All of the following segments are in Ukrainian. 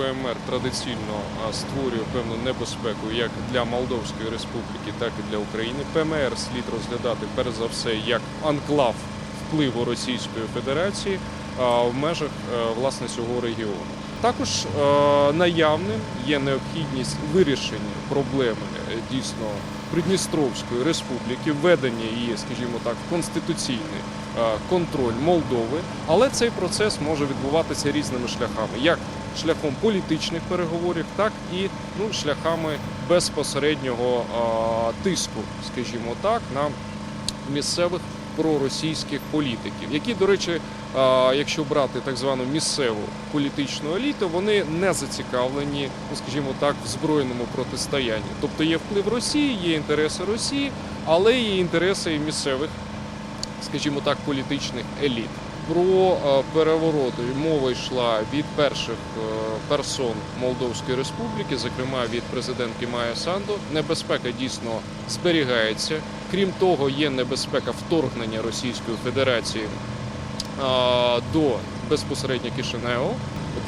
ПМР традиційно створює певну небезпеку як для Молдовської Республіки, так і для України. ПМР слід розглядати перш за все як анклав впливу Російської Федерації в межах е, власне цього регіону. Також е, наявним є необхідність вирішення проблеми е, дійсно Придністровської республіки, введення її, скажімо так, в конституційний контроль Молдови, але цей процес може відбуватися різними шляхами, як шляхом політичних переговорів, так і ну, шляхами безпосереднього тиску, скажімо так, на місцевих проросійських політиків, які, до речі, якщо брати так звану місцеву політичну еліту, вони не зацікавлені, ну скажімо так, в збройному протистоянні. Тобто є вплив Росії, є інтереси Росії, але є інтереси і місцевих, скажімо так, політичних еліт. Про е, перевороти мова йшла від перших е, персон Молдовської Республіки, зокрема від президентки Майя Санду. Небезпека дійсно зберігається. Крім того, є небезпека вторгнення Російської Федерації е, до безпосередньо Кишинеу.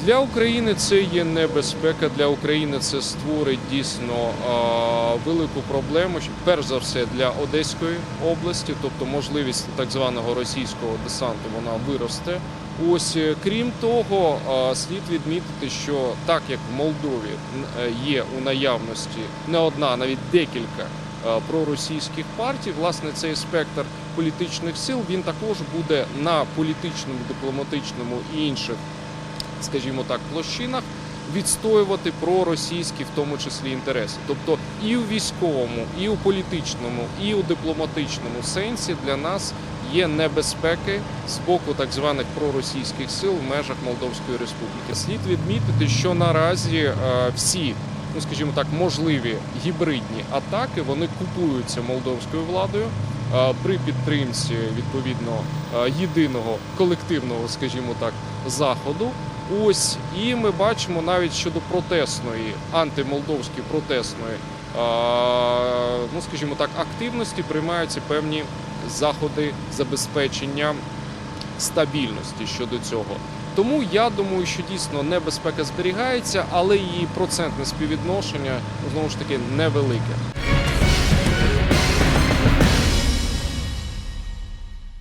Для України це є небезпека. Для України це створить дійсно велику проблему. Перш за все для Одеської області, тобто можливість так званого російського десанту вона виросте. Ось е, крім того, слід відмітити, що так як в Молдові е, є у наявності не одна, навіть декілька проросійських партій, власне, цей спектр політичних сил він також буде на політичному, дипломатичному і інших скажімо так, площинах відстоювати проросійські, в тому числі інтереси. Тобто і у військовому, і у політичному, і у дипломатичному сенсі для нас є небезпеки з боку так званих проросійських сил в межах Молдовської Республіки. Слід відмітити, що наразі е, всі. Ну, скажімо так, можливі гібридні атаки вони купуються молдовською владою е, при підтримці відповідно е, єдиного колективного, скажімо так, заходу. Ось і ми бачимо навіть щодо протестної, антимолдовської протестної, е, ну скажімо так, активності приймаються певні заходи забезпечення стабільності щодо цього. Тому я думаю, що дійсно небезпека зберігається, але її процентне співвідношення знову ж таки невелике.